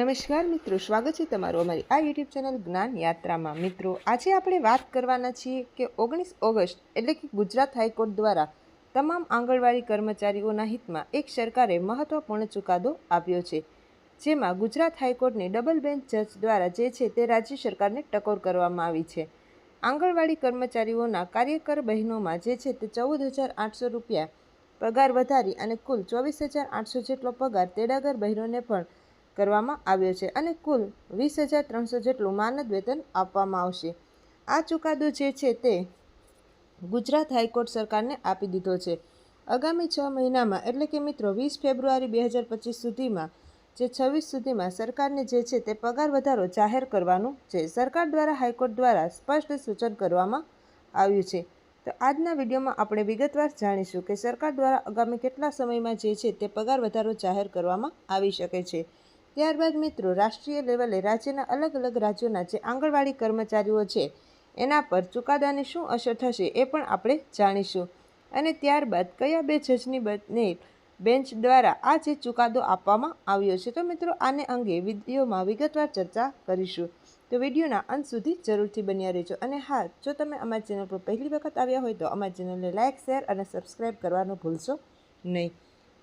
નમસ્કાર મિત્રો, સ્વાગત છે તમારું અમારી આ યુટ્યુબ ચેનલ જ્ઞાન યાત્રામાં. મિત્રો, આજે આપણે વાત કરવાના છીએ કે ઓગણીસ ઓગસ્ટ એટલે કે ગુજરાત હાઈકોર્ટ દ્વારા તમામ આંગણવાડી કર્મચારીઓના હિતમાં એક સરકારે મહત્વપૂર્ણ ચુકાદો આપ્યો છે, જેમાં ગુજરાત હાઈકોર્ટની ડબલ બેન્ચ જજ દ્વારા જે છે તે રાજ્ય સરકારને ટકોર કરવામાં આવી છે. આંગણવાડી કર્મચારીઓના કાર્યકર બહેનોમાં જે છે તે ચૌદ હજાર આઠસો રૂપિયા પગાર વધારી અને કુલ ચોવીસ હજાર આઠસો જેટલો પગાર તેડાગર બહેનોને પણ કરવામાં આવ્યો છે અને કુલ વીસ હજાર ત્રણસો જેટલું માનદ વેતન આપવામાં આવશે. આ ચુકાદો જે છે તે ગુજરાત હાઈકોર્ટ સરકારને આપી દીધો છે. આગામી છ મહિનામાં, એટલે કે મિત્રો, વીસ ફેબ્રુઆરી બે હજાર પચીસ સુધીમાં, જે છવ્વીસ સુધીમાં સરકારને જે છે તે પગાર વધારો જાહેર કરવાનું છે. સરકાર દ્વારા હાઈકોર્ટ દ્વારા સ્પષ્ટ સૂચન કરવામાં આવ્યું છે. તો આજના વિડીયોમાં આપણે વિગતવાર જાણીશું કે સરકાર દ્વારા આગામી કેટલા સમયમાં જે છે તે પગાર વધારો જાહેર કરવામાં આવી શકે છે. ત્યારબાદ મિત્રો, રાષ્ટ્રીય લેવલે રાજ્યના અલગ અલગ રાજ્યોના જે આંગણવાડી કર્મચારીઓ છે, એના પર ચુકાદાની શું અસર થશે એ પણ આપણે જાણીશું. અને ત્યારબાદ કયા બે જજની બને બેન્ચ દ્વારા આ જે ચુકાદો આપવામાં આવ્યો છે, તો મિત્રો આને અંગે વિડીયોમાં વિગતવાર ચર્ચા કરીશું. તો વિડીયોના અંત સુધી જરૂરથી બન્યા રહેજો. અને હા, જો તમે અમારી ચેનલ પર પહેલી વખત આવ્યા હોય તો અમારી ચેનલને લાઇક શેર અને સબસ્ક્રાઈબ કરવાનું ભૂલશો નહીં.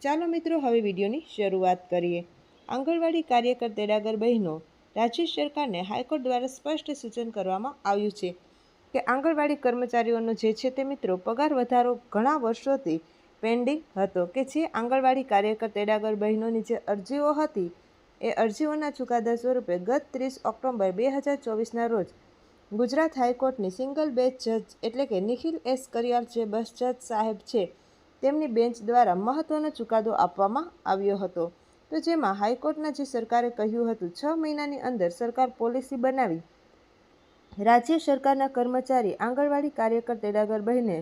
ચાલો મિત્રો, હવે વિડીયોની શરૂઆત કરીએ. આંગણવાડી કાર્યકર તેડાગર બહેનો રાજ્ય સરકારને હાઈકોર્ટ દ્વારા સ્પષ્ટ સૂચન કરવામાં આવ્યું છે કે આંગણવાડી કર્મચારીઓનો જે છે તે મિત્રો પગાર વધારો ઘણા વર્ષોથી પેન્ડિંગ હતો કે જે આંગણવાડી કાર્યકર તેડાગર બહેનોની જે અરજીઓ હતી એ અરજીઓના ચુકાદા સ્વરૂપે ગત ત્રીસ ઓક્ટોબર બે હજાર ચોવીસના રોજ ગુજરાત હાઈકોર્ટની સિંગલ બેચ જજ એટલે કે નિખિલ એસ કરિયાલ જે બસ જજ સાહેબ છે તેમની બેન્ચ દ્વારા મહત્ત્વનો ચુકાદો આપવામાં આવ્યો હતો. તો જેમાં હાઈકોર્ટના જે સરકારે કહ્યું હતું, છ મહિનાની અંદર સરકાર પોલિસી બનાવી. રાજ્ય સરકારના કર્મચારી, આંગણવાડી કાર્યકર તેડાગર બહેને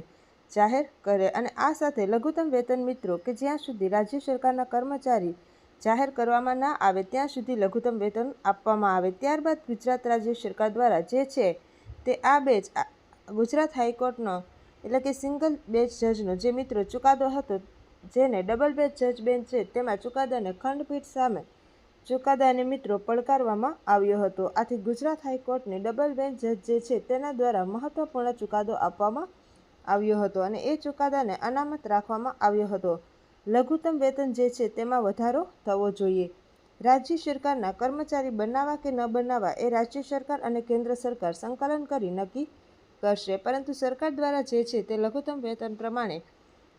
જાહેર કરે અને આ સાથે લઘુત્તમ વેતન મિત્રો કે જ્યાં સુધી રાજ્ય સરકારના કર્મચારી જાહેર કરવામાં ના આવે, ત્યાં સુધી લઘુત્તમ વેતન આપવામાં આવે. ત્યારબાદ ગુજરાત રાજ્ય સરકાર દ્વારા જે છે તે આ બેચ ગુજરાત હાઈકોર્ટનો એટલે કે સિંગલ બેચ જજનો જે મિત્રો ચુકાદો હતો જેને ડબલ બેચ જજ બેન્ચ છે તેમાં ચુકાદાને ખંડપીઠ સામે ચુકાદાને મિત્રો પડકારવામાં આવ્યો હતો. આથી ગુજરાત હાઈકોર્ટની ડબલ બેન્ચ જજ જે છે તેના દ્વારા મહત્વપૂર્ણ ચુકાદો આપવામાં આવ્યો હતો અને એ ચુકાદાને અનામત રાખવામાં આવ્યો હતો. લઘુત્તમ વેતન જે છે તેમાં વધારો થવો જોઈએ. રાજ્ય સરકારના કર્મચારી બનાવવા કે ન બનાવવા એ રાજ્ય સરકાર અને કેન્દ્ર સરકાર સંકલન કરી નક્કી કરશે. પરંતુ સરકાર દ્વારા જે છે તે લઘુત્તમ વેતન પ્રમાણે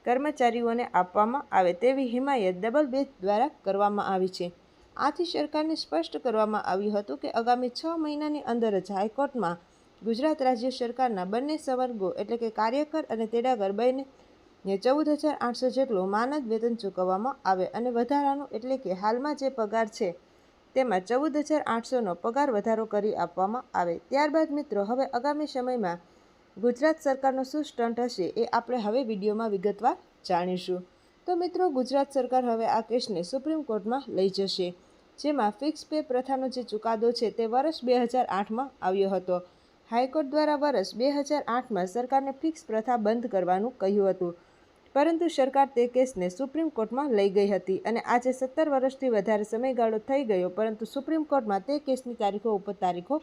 કર્મચારીઓને આપવામાં આવે તેવી હિમાયત ડબલ બેચ દ્વારા કરવામાં આવી છે. આથી સરકારને સ્પષ્ટ કરવામાં આવ્યું હતું કે આગામી છ મહિનાની અંદર જ હાઈકોર્ટમાં ગુજરાત રાજ્ય સરકારના બંને સંવર્ગો એટલે કે કાર્યકર અને તેડાગર બંને ચૌદ હજાર આઠસો જેટલું માનદ વેતન ચૂકવવામાં આવે અને વધારાનું એટલે કે હાલમાં જે પગાર છે તેમાં ચૌદ હજાર આઠસોનો પગાર વધારો કરી આપવામાં આવે. ત્યારબાદ મિત્રો, હવે આગામી સમયમાં ગુજરાત સરકારનો શું સ્ટન્ટ હશે એ આપણે હવે વિડીયોમાં વિગતવાર જાણીશું. તો મિત્રો, ગુજરાત સરકાર હવે આ કેસને સુપ્રીમ કોર્ટમાં લઈ જશે, જેમાં ફિક્સ પે પ્રથાનો જે ચુકાદો છે તે વર્ષ બે હજાર આઠમાં આવ્યો હતો. હાઈકોર્ટ દ્વારા વર્ષ બે હજાર આઠમાં સરકારને ફિક્સ પ્રથા બંધ કરવાનું કહ્યું હતું, પરંતુ સરકાર તે કેસને સુપ્રીમ કોર્ટમાં લઈ ગઈ હતી અને આજે સત્તર વર્ષથી વધારે સમયગાળો થઈ ગયો, પરંતુ સુપ્રીમ કોર્ટમાં તે કેસની તારીખો ઉપર તારીખો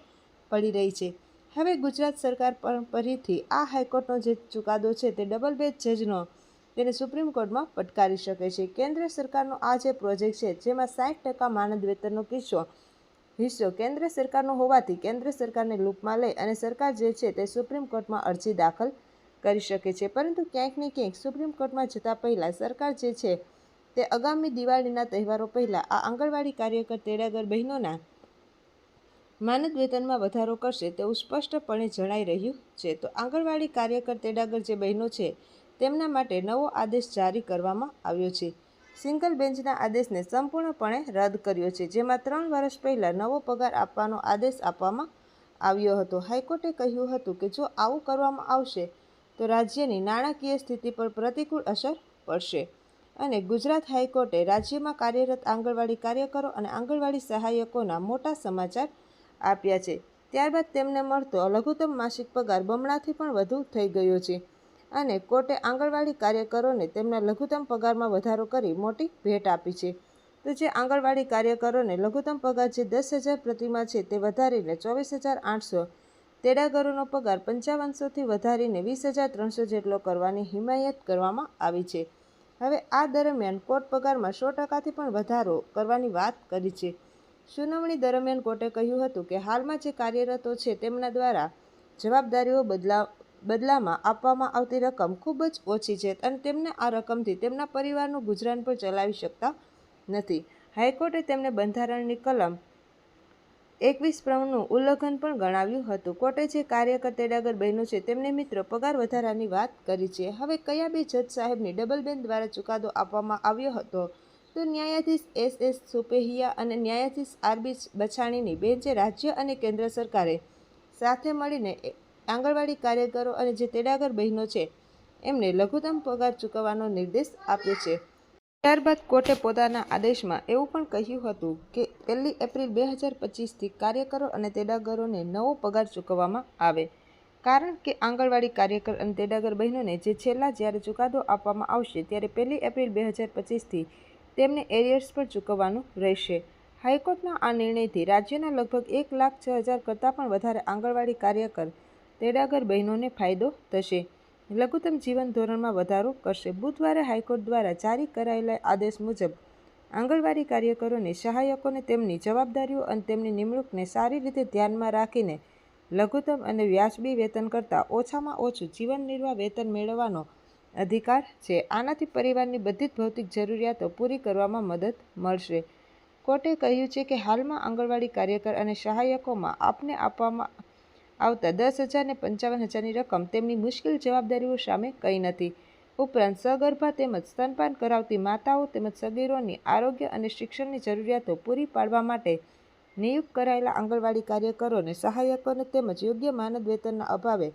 પડી રહી છે. હવે ગુજરાત સરકાર પણ ફરીથી આ હાઈકોર્ટનો જે ચુકાદો છે તે ડબલ બેચ જજનો તેને સુપ્રીમ કોર્ટમાં પટકારી શકે છે. કેન્દ્ર સરકારનો આ જે પ્રોજેક્ટ છે, જેમાં સાઠ ટકા માનદ વેતનનો કિસ્સો હિસ્સો કેન્દ્ર સરકારનો હોવાથી કેન્દ્ર સરકારને લૂપમાં લઈ અને સરકાર જે છે તે સુપ્રીમ કોર્ટમાં અરજી દાખલ કરી શકે છે. પરંતુ ક્યાંક ને ક્યાંક સુપ્રીમ કોર્ટમાં જતાં પહેલાં સરકાર જે છે તે આગામી દિવાળીના તહેવારો પહેલાં આ આંગણવાડી કાર્યકર તેડાગર બહેનોના માનદ વેતનમાં વધારો કરશે તેવું સ્પષ્ટપણે જણાઈ રહ્યું છે. તો આંગણવાડી કાર્યકર તેડાગર જે બહેનો છે, તેમના માટે નવો આદેશ જારી કરવામાં આવ્યો છે. સિંગલ બેન્ચના આદેશને સંપૂર્ણપણે રદ કર્યો છે, જેમાં ત્રણ વર્ષ પહેલાં નવો પગાર આપવાનો આદેશ આપવામાં આવ્યો હતો. હાઈકોર્ટે કહ્યું હતું કે જો આવું કરવામાં આવશે, તો રાજ્યની નાણાકીય સ્થિતિ પર પ્રતિકૂળ અસર પડશે. અને ગુજરાત હાઈકોર્ટે રાજ્યમાં કાર્યરત આંગણવાડી કાર્યકરો અને આંગણવાડી સહાયકોના મોટા સમાચાર આપ્યા છે. ત્યારબાદ તેમને મળતો લઘુત્તમ માસિક પગાર બમણાથી પણ વધુ થઈ ગયો છે અને કોર્ટે આંગણવાડી કાર્યકરોને તેમના લઘુત્તમ પગારમાં વધારો કરી મોટી ભેટ આપી છે. તો જે આંગણવાડી કાર્યકરોને લઘુત્તમ પગાર જે દસ હજાર પ્રતિમા છે તે વધારીને ચોવીસ હજાર આઠસો, તેડાગરોનો પગાર પંચાવનસોથી વધારીને વીસ હજાર ત્રણસો જેટલો કરવાની હિમાયત કરવામાં આવી છે. હવે આ દરમિયાન કોર્ટ પગારમાં સો ટકાથી પણ વધારો કરવાની વાત કરી છે. સુનાવણી દરમિયાન કોર્ટે કહ્યું હતું કે હાલમાં જે કાર્યરતો છે તેમના દ્વારા જવાબદારીઓ બદલા, બદલામાં આપવામાં આવતી રકમ ખૂબ જ ઓછી છે અને તેમને આ રકમથી તેમના પરિવારનું ગુજરાન પણ ચલાવી શકતા નથી. હાઈકોર્ટે તેમને બંધારણની કલમ એકવીસ પ્રમાણનું ઉલ્લંઘન પણ ગણાવ્યું હતું. કોર્ટે જે કાર્યકર તેડાગર બહેનો છે તેમને મિત્રો પગાર વધારાની વાત કરી છે. હવે કયા બે જજ સાહેબની ડબલ બેન દ્વારા ચુકાદો આપવામાં આવ્યો હતો? તો ન્યાયાધીશ એસ એસ સુપેહિયા અને ન્યાયાધીશ આરબી બછાણીની બેન્ચે રાજ્ય અને કેન્દ્ર સરકારે સાથે મળીને આંગણવાડી કાર્યકરો અને જે તેડાગર બહેનો છે, એમને લઘુત્તમ પગાર ચૂકવવાનો નિર્દેશ આપ્યો છે. ત્યારબાદ કોર્ટે પોતાના આદેશમાં એવું પણ કહ્યું હતું કે, પહેલી એપ્રિલ બે હજાર પચીસથી કાર્યકરો અને તેડાગરોને નવો પગાર ચૂકવવામાં આવે. કારણ કે આંગણવાડી કાર્યકર અને તેડાગર બહેનોને જે છેલ્લા જ્યારે ચુકાદો આપવામાં આવશે, ત્યારે પહેલી એપ્રિલ બે હજાર પચીસથી તેમને એરિયર્સ પર ચૂકવવાનું રહેશે. હાઈકોર્ટના આ નિર્ણયથી રાજ્યના લગભગ એક લાખ છ હજાર કરતાં પણ વધારે આંગણવાડી કાર્યકર, તેડાગર બહેનોને ફાયદો થશે. લઘુત્તમ જીવન ધોરણમાં વધારો કરશે. બુધવારે હાઈકોર્ટ દ્વારા જારી કરાયેલા આદેશ મુજબ, આંગણવાડી કાર્યકરોને સહાયકોને તેમની જવાબદારીઓ અને તેમની નિમણૂકને સારી રીતે ધ્યાનમાં રાખીને લઘુત્તમ અને વ્યાજબી વેતન કરતાં ઓછામાં ઓછું જીવન નિર્વાહ વેતન મેળવવાનો અધિકાર છે. આનાથી પરિવારની બધી જ ભૌતિક જરૂરિયાતો પૂરી કરવામાં મદદ મળશે. કોર્ટે કહ્યું છે કે હાલમાં આંગણવાડી કાર્યકર અને સહાયકોમાં આપને આપવામાં આવતા દસ હજાર ને પંચાવન હજારની રકમ તેમની મુશ્કેલ જવાબદારીઓ સામે કંઈ નથી. ઉપરાંત સગર્ભા તેમજ સ્તનપાન કરાવતી માતાઓ તેમજ સગીરોની આરોગ્ય અને શિક્ષણની જરૂરિયાતો પૂરી પાડવા માટે નિયુક્ત કરાયેલા આંગણવાડી કાર્યકરોને સહાયકોને તેમજ યોગ્ય માનદ વેતનના અભાવે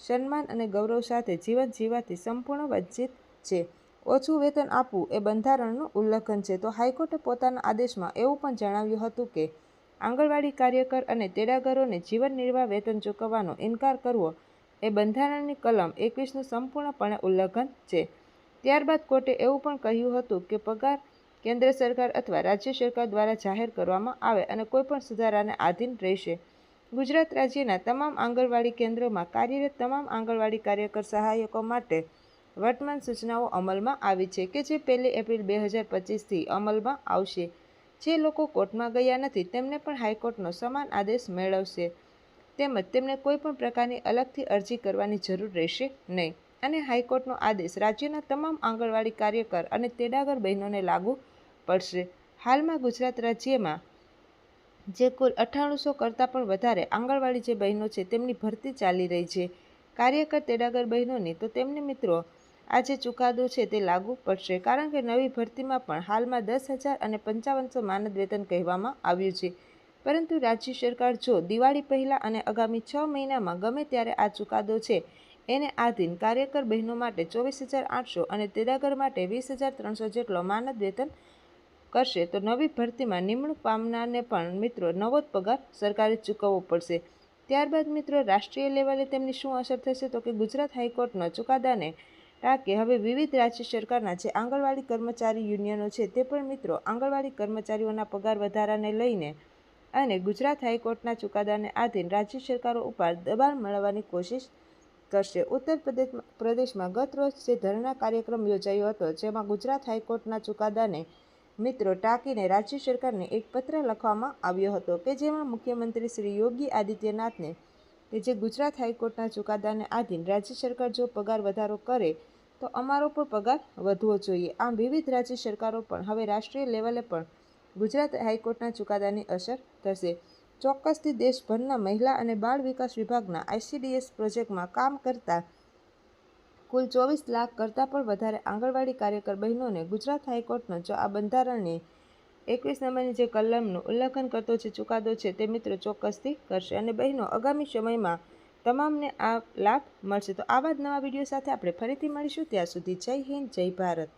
સન્માન અને ગૌરવ સાથે જીવન જીવવાથી સંપૂર્ણ વંચિત છે. ઓછું વેતન આપવું એ બંધારણનું ઉલ્લંઘન છે. તો હાઈકોર્ટે પોતાના આદેશમાં એવું પણ જણાવ્યું હતું કે, આંગણવાડી કાર્યકર અને તેડાગરોને જીવન નિર્વાહ વેતન ચૂકવવાનો ઇનકાર કરવો એ બંધારણની કલમ એકવીસનું સંપૂર્ણપણે ઉલ્લંઘન છે. ત્યારબાદ કોર્ટે એવું પણ કહ્યું હતું કે, પગાર કેન્દ્ર સરકાર અથવા રાજ્ય સરકાર દ્વારા જાહેર કરવામાં આવે અને કોઈપણ સુધારાને આધીન રહેશે. ગુજરાત રાજ્યના તમામ આંગણવાડી કેન્દ્રોમાં કાર્યરત તમામ આંગણવાડી કાર્યકર સહાયકો માટે વર્તમાન સૂચનાઓ અમલમાં આવી છે કે જે પહેલી એપ્રિલ બે હજાર પચીસથી અમલમાં આવશે. જે લોકો કોર્ટમાં ગયા નથી, તેમને પણ હાઈકોર્ટનો સમાન આદેશ મેળવશે. તેમજ તેમને કોઈ પણ પ્રકારની અલગથી અરજી કરવાની જરૂર રહેશે નહીં. અને હાઈકોર્ટનો આદેશ રાજ્યના તમામ આંગણવાડી કાર્યકર અને તેડાગર બહેનોને લાગુ પડશે. હાલમાં ગુજરાત રાજ્યમાં જે કુલ અઠ્ઠાણુંસો કરતાં પણ વધારે આંગણવાડી જે બહેનો છે, તેમની ભરતી ચાલી રહી છે. કાર્યકર તેડાગર બહેનોની તો તેમને મિત્રો આ જે ચુકાદો છે તે લાગુ પડશે, કારણ કે નવી ભરતીમાં પણ હાલમાં દસ હજાર અને પંચાવનસો માનદ વેતન કહેવામાં આવ્યું છે. પરંતુ રાજ્ય સરકાર જો દિવાળી પહેલાં અને આગામી છ મહિનામાં ગમે ત્યારે આ ચુકાદો છે, એને આધીન કાર્યકર બહેનો માટે ચોવીસ હજાર આઠસો અને તેડાગર માટે વીસ હજાર ત્રણસો જેટલો માનદ વેતન કરશે તો નવી ભરતીમાં નિમણૂક પામનારને પણ મિત્રો નવો જ પગાર સરકારે ચૂકવવો પડશે. ત્યારબાદ મિત્રો રાષ્ટ્રીય લેવલે તેમની શું અસર થશે તો કે ગુજરાત હાઈકોર્ટના ચુકાદાને ટાંકે હવે વિવિધ રાજ્ય સરકારના જે આંગણવાડી કર્મચારી યુનિયનો છે તે પણ મિત્રો આંગણવાડી કર્મચારીઓના પગાર વધારાને લઈને અને ગુજરાત હાઈકોર્ટના ચુકાદાને આધીન રાજ્ય સરકારો ઉપર દબાણ મેળવવાની કોશિશ કરશે. ઉત્તર પ્રદેશ પ્રદેશમાં ગત રોજ જે ધરણા કાર્યક્રમ યોજાયો હતો, જેમાં ગુજરાત હાઈકોર્ટના ચુકાદાને મિત્રો ટાંકીને રાજ્ય સરકારને એક પત્ર લખવામાં આવ્યો હતો કે જેમાં મુખ્યમંત્રી શ્રી યોગી આદિત્યનાથને કે જે ગુજરાત હાઈકોર્ટના ચુકાદાને આધીન રાજ્ય સરકાર જો પગાર વધારો કરે, તો અમારો પણ પગાર વધવો જોઈએ. આમ વિવિધ રાજ્ય સરકારો પણ હવે રાષ્ટ્રીય લેવલે પણ ગુજરાત હાઈકોર્ટના ચુકાદાની અસર થશે. ચોક્કસથી દેશભરના મહિલા અને બાળ વિકાસ વિભાગના આઈસીડીએસ પ્રોજેક્ટમાં કામ કરતા કુલ ચોવીસ લાખ કરતાં પણ વધારે આંગણવાડી કાર્યકર બહેનોને ગુજરાત હાઈકોર્ટનો જો આ બંધારણની એકવીસ નંબરની જે કલમનું ઉલ્લંઘન કરતો જે ચુકાદો છે તે મિત્રો ચોક્કસથી કરશે અને બહેનો આગામી સમયમાં તમામને આ લાભ મળશે. તો આવા જ નવા વીડિયો સાથે આપણે ફરીથી મળીશું. ત્યાં સુધી જય હિન્દ, જય ભારત.